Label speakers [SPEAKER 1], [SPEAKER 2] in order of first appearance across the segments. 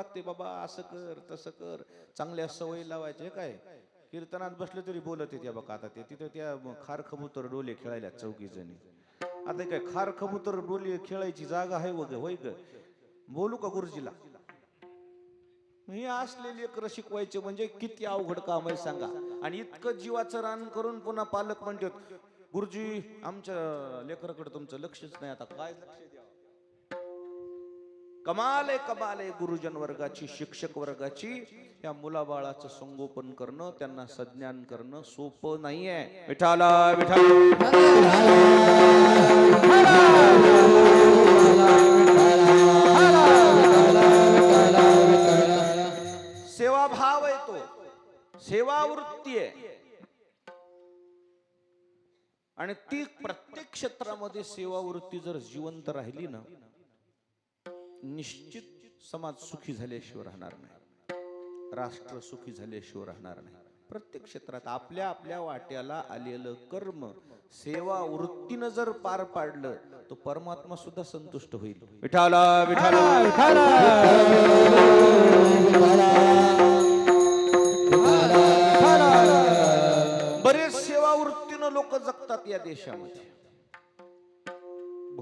[SPEAKER 1] लागते बाबा असं कर तसं कर. चांगल्या सवयी लावायचे काय? कीर्तनात बसले तरी बोलत येते बघा आता ते. तिथं त्या खार खबूतर डोले खेळायला चौकी जणी आता काय खार खबूतर डोले खेळायची जागा आहे वग होय ग? बोलू का गुरुजीला? हे असलेले लेकर शिकवायचे म्हणजे किती अवघड काम आहे सांगा. आणि इतकं जीवाचं रान करून पुन्हा पालक म्हणतात गुरुजी आमच्या लेकराकडे तुमचं लक्षच नाही आता काय लक्ष द्यावं? कमाल आहे कमाल आहे गुरुजन वर्गाची शिक्षक वर्गाची या मुलाबाळाचं संगोपन करणं त्यांना सज्ञान करणं सोपं नाहीये. विठाला विठाला सेवाभाव आहे तो सेवावृत्ती आहे. आणि ती प्रत्येक क्षेत्रामध्ये सेवावृत्ती जर जिवंत राहिली ना निश्चित समाज सुखी झाल्याशिवाय राहणार नाही. राष्ट्र सुखी झाल्याशिवाय राहणार नाही. प्रत्येक क्षेत्रात आपल्या आपल्या वाट्याला आलेलं कर्म सेवा वृत्तीनं जर पार पाडलं तो परमात्मा सुद्धा संतुष्ट होईल. विठाला विठाला. बरेच सेवा वृत्तीनं लोक जगतात या देशामध्ये.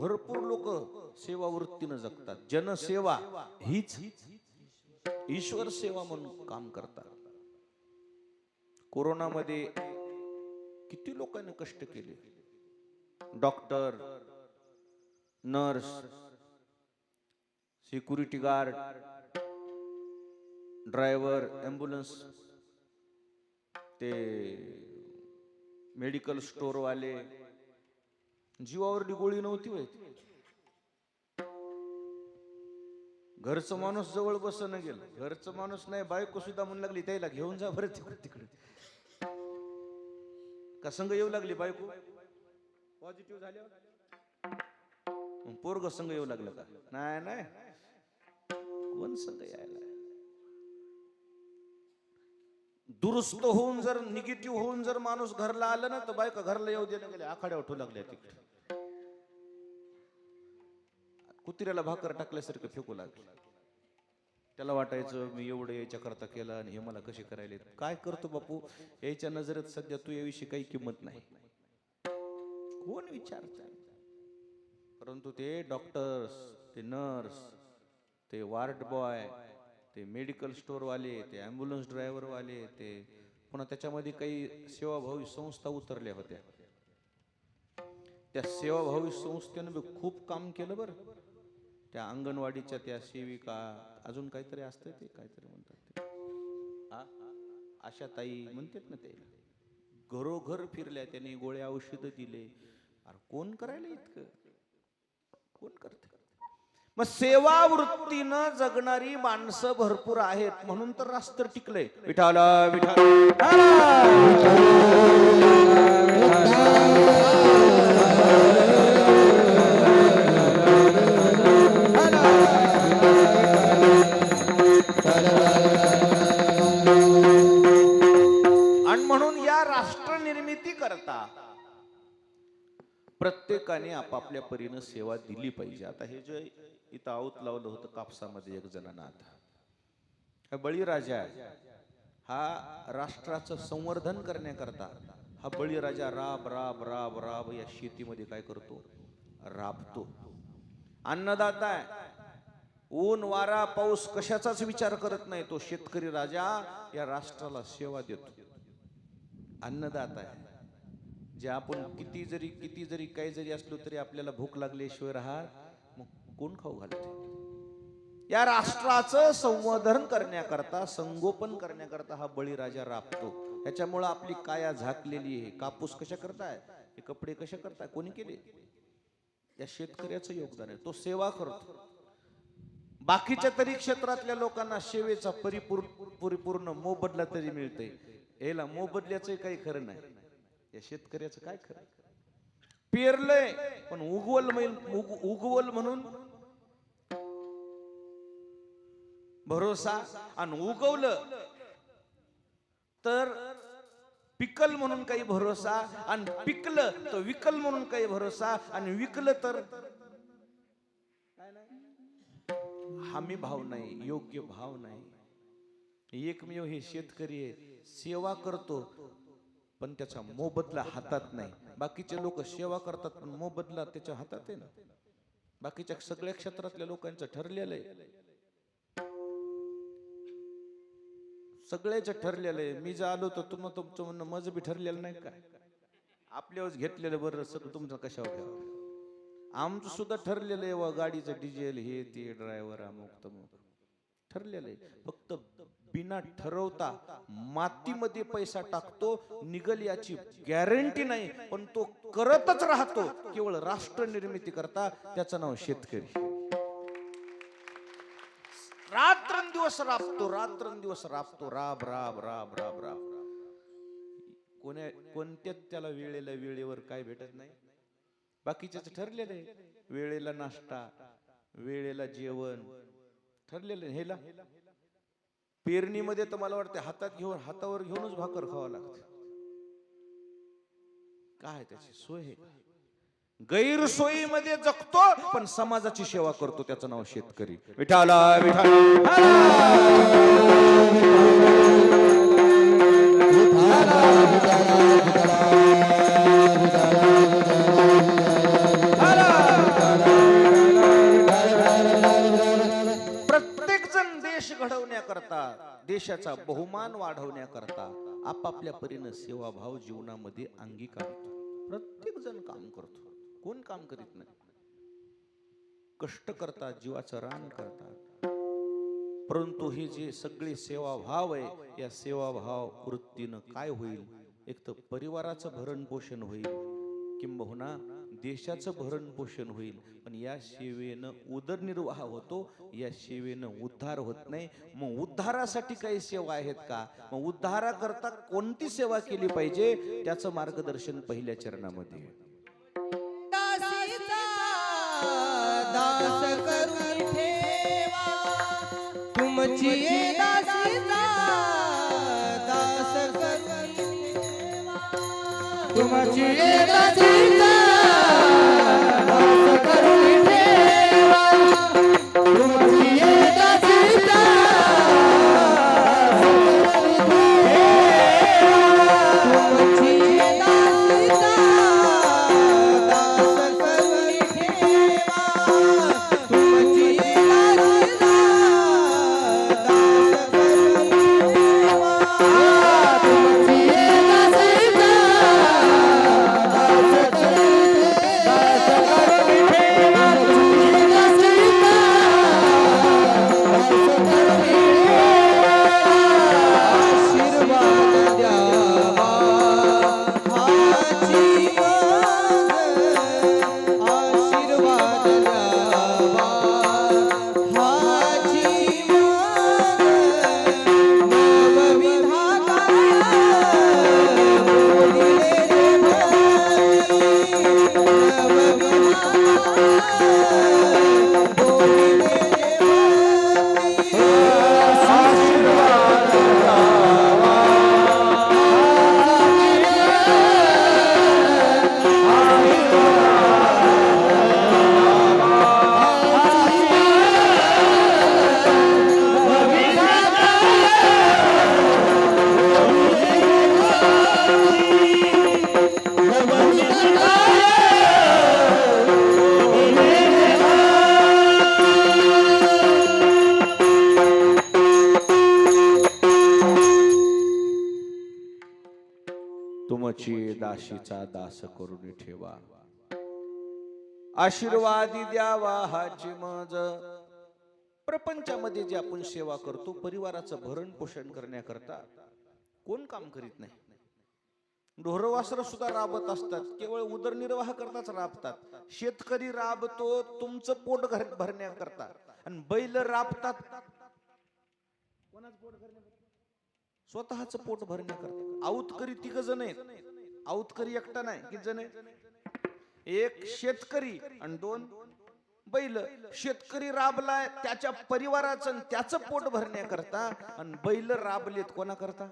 [SPEAKER 1] भरपूर लोक सेवा वृत्तीनं जगतात. जनसेवा हीच ईश्वर सेवा म्हणून काम करतात. कोरोनामध्ये किती लोकांनी कष्ट केले. Doctor nurse security guard driver ambulance ते मेडिकल स्टोरवाले जीवावरली गोळी नव्हती होय. घरचं माणूस जवळ बसन गेलं. घरचं माणूस नाही बायको सुद्धा म्हणू लागली त्याला घेऊन जा बरं तिकडे तिकडे. का संघ येऊ लागली बायको? पॉझिटिव्ह झाले पोरग संघ येऊ लागलं का? नाही नाही. कोण संघ यायला? दुरुस्त होऊन जर निगेटिव्ह होऊन जर माणूस घरला आलं ना तर बायका घरला येऊ देणं गेले आखाड्या उठू लागल्या तिकडे. कुत्र्याला भाकर टाकल्यासारखं फेकू लागलं. त्याला वाटायचं मी एवढं याच्या करता केलं आणि हे मला कसे करायले काय करतो बापू? याच्या नजरेत सध्या तू याविषयी काही किंमत नाही. कोण विचार परंतु ते डॉक्टर्स ते नर्स ते वार्ड बॉय ते मेडिकल स्टोरवाले ते ॲम्ब्युलन्स ड्रायव्हरवाले ते पुन्हा त्याच्यामध्ये काही सेवाभावी संस्था उतरल्या होत्या. त्या सेवाभावी संस्थेनं बी खूप काम केलं बरं. त्या अंगणवाडीच्या त्या सेविका अजून काहीतरी असतं ते काहीतरी म्हणतात ते. आशा ताई म्हणतात ना ते घरोघर फिरल्या त्याने गोळ्या औषधं दिले. अरे कोण करायला इतकं? कोण करत मग सेवा वृत्तीनं जगणारी माणसं भरपूर आहेत म्हणून तर राष्ट्र टिकलंय. विठाला विठाला. आणि म्हणून या राष्ट्र निर्मिती करता प्रत्येकाने आपापल्या परीनं सेवा दिली पाहिजे. आता हे जे इथं आऊत लावलं होतं कापसामध्ये एक जणांना आता हा बळीराजा हा राष्ट्राचं संवर्धन करण्याकरता हा बळीराजा राब राब राब राब या शेतीमध्ये काय करतो? राबतो. अन्नदाता आहे. ऊन वारा पाऊस कशाचाच विचार करत नाही. तो शेतकरी राजा या राष्ट्राला सेवा देतो. अन्नदाता आहे. जे आपण किती जरी किती जरी काही जरी असलो तरी आपल्याला भूक लागल्याशिवाय राहत कोण खाऊ घालते. या राष्ट्राचं संवर्धन करण्याकरता संगोपन करण्याकरता हा बळीराजा राबतो. त्याच्यामुळं आपली काया झाकलेली आहे. कापूस कशा करताय? हे कपडे कशा करताय? कोणी केले? या शेतकऱ्याचं योगदान आहे. तो सेवा करतो. बाकीच्या तरी क्षेत्रातल्या लोकांना सेवेचा परिपूर्ण परिपूर्ण मोबदला तरी मिळते याला मोबदल्याचं काही खरं नाही. या शेतकऱ्याचं काय खरं? पेरलंय पण उगवल उगवल म्हणून भरोसा आणि उगवलं तर पिकल म्हणून काही भरोसा आणि पिकलं तर विकल म्हणून काही भरोसा आणि विकलं तर हमी भाव नाही योग्य भाव नाही. एकमेव हे शेतकरी आहे सेवा करतो पण त्याचा मोबदला हातात नाही. बाकीचे लोक सेवा करतात पण मोबदला त्याच्या हातात आहे ना. बाकीच्या सगळ्या क्षेत्रातल्या लोकांचं ठरलेलं आहे. सगळ्याच ठरलेलं आहे. मी जर आलो तर तुम्हाला तुमचं म्हणणं माझं बी ठरलेलं नाही काय आपल्यावर घेतलेलं बरं सगळं तुमचं कशावर घ्यावं? आमचं सुद्धा ठरलेलं आहे व गाडीचं डिझेल हे ते ड्रायव्हर अमुक तमुक. ठरलेलं आहे. फक्त बिना ठरवता मातीमध्ये पैसा टाकतो निघल याची गॅरंटी नाही पण तो करतच राहतो. केवळ राष्ट्र निर्मिती करता त्याचं नाव शेतकरी. दिवस राबतो रात्रंदिवस राबतो. राब राब राब राब राब. कोण्या कोणत्याच त्याला वेळेला वेळेवर काय भेटत नाही. बाकीच्याच ठरलेलं आहे. वेळेला नाश्ता वेळेला जेवण ठरलेलं हेला? पेरणीमध्ये तर मला वाटतं हातात घेऊन हातावर घेऊनच भाकर खावा लागते. काय त्याची सोय आहे? गैरसोयीमध्ये जगतो पण समाजाची सेवा करतो त्याचं नाव शेतकरी. विठाला प्रत्येक जण देश घडवण्याकरता देशाचा बहुमान वाढवण्याकरता आपापल्या परीनं सेवाभाव जीवनामध्ये अंगीकारतो. प्रत्येक जण काम करतो. कोण काम करीत नाही? कष्ट करतात जीवाचं रान करतात. परंतु हे जे सगळे सेवाभाव आहे या सेवाभाव वृत्तीनं काय होईल? एक तर परिवाराचं भरण पोषण होईल. किंबहुना देशाचं भरण पोषण होईल. पण या सेवेनं उदरनिर्वाह होतो या सेवेनं उद्धार होत नाही. मग उद्धारासाठी काही सेवा आहेत का? मग उद्धाराकरता कोणती सेवा केली पाहिजे? त्याचं मार्गदर्शन पहिल्या चरणामध्ये.
[SPEAKER 2] तुमची दासीचा दास तुमची दासीचा तुमची
[SPEAKER 1] दाशीचा दास करून ठेवा. आशीर्वादी द्यावा हाची मज प्रपंचामध्ये जे आपण सेवा करतो परिवाराचं भरण पोषण करण्याकरता कोण काम करीत नाही? ढोरवासर सुद्धा राबत असतात केवळ उदरनिर्वाह करताच राबतात. शेतकरी राबतो तुमचं पोट भरण्याकरता. आणि बैल राबतात. कोणाचं पोट भरण्याकरता स्वतःच पोट भरण्याकरता आऊतकरी तिघ जण आहेत. आऊतकरी एकटा नाही किती जण आहेत? एक शेतकरी आणि दोन बैल. शेतकरी राबलाय त्याच्या परिवाराचं आणि त्याचं पोट भरण्याकरता आणि बैल राबलेत कोणाकरता?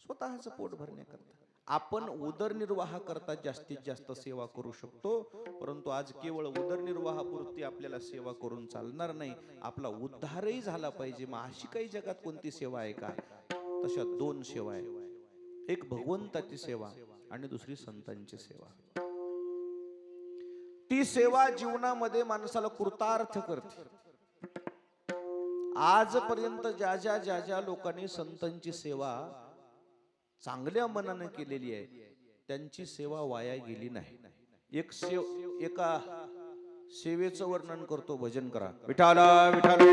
[SPEAKER 1] स्वतःच पोट भरण्याकरता आपण उदरनिर्वाह करता जास्तीत जास्त सेवा करू शकतो परंतु आज केवळ उदरनिर्वाहापुरती आपल्याला सेवा करून चालणार नाही. आपला उद्धारही झाला पाहिजे. मग अशी काही जगात कोणती सेवा आहे का? तशा दोन सेवा आहे एक भगवंताची सेवा आणि दुसरी संतांची सेवा. ती सेवा जीवनामध्ये माणसाला कृतार्थ करते. आजपर्यंत ज्या ज्या ज्या ज्या लोकांनी संतांची सेवा चांगल्या मनाने केलेली आहे. त्यांची सेवा वाया गेली नाही. एक सेव एका सेवेचं वर्णन करतो भजन करा. विठाला विठाला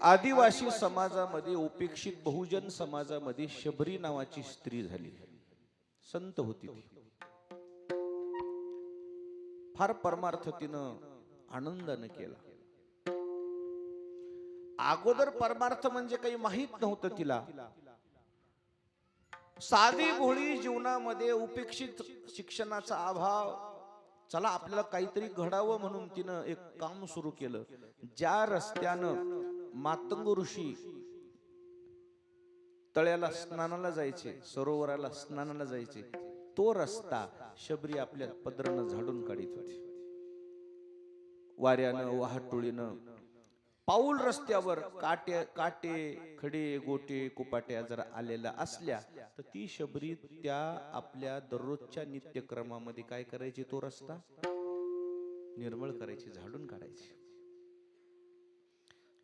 [SPEAKER 1] आदिवासी समाजामध्ये उपेक्षित बहुजन समाजामध्ये शबरी नावाची स्त्री झाली. संत होती ती. फार परमार्थ तिनं आनंदानं केला. अगोदर परमार्थ म्हणजे काही माहीत नव्हतं तिला. साधी भोळी जीवनामध्ये उपेक्षित शिक्षणाचा अभाव चला आपल्याला काहीतरी घडावं म्हणून तिनं एक काम सुरू केलं. ज्या रस्त्यानं मातंग ऋषी तळ्याला स्नानाला जायचे सरोवराला स्नानाला जायचे तो रस्ता शबरी आपल्या पदरानं झाडून काढीत होती. वाऱ्यानं वाहतुळीनं पाऊल रस्त्यावर काटे काटे खडे गोटे कुपाट्या जर आलेल्या असल्या तर ती शबरी त्या आपल्या दररोजच्या नित्यक्रमामध्ये काय करायची? तो रस्ता निर्मळ करायची झाडून काढायची.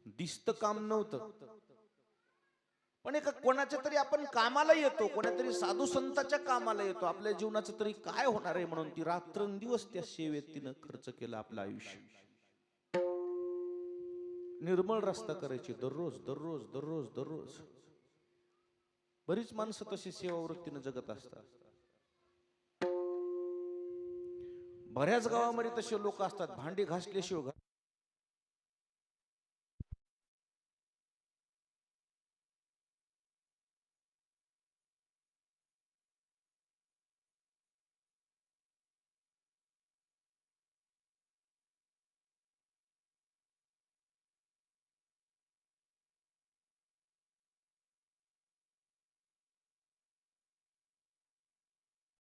[SPEAKER 1] दिसत काम नव्हतं. पण एका कोणाच्या तरी आपण कामाला येतो कोणातरी साधू संताच्या कामाला येतो. आपल्या जीवनाचं तरी काय होणार आहे म्हणून ती रात्रंदिवस त्या सेवेत तिनं खर्च केला आपलं आयुष्य. निर्मळ रस्ता करायची दररोज दररोज दररोज दररोज. बरीच माणसं तशी सेवावृत्तीनं जगत असतात. बऱ्याच गावामध्ये तसे लोक असतात. भांडी घासल्याशिवाय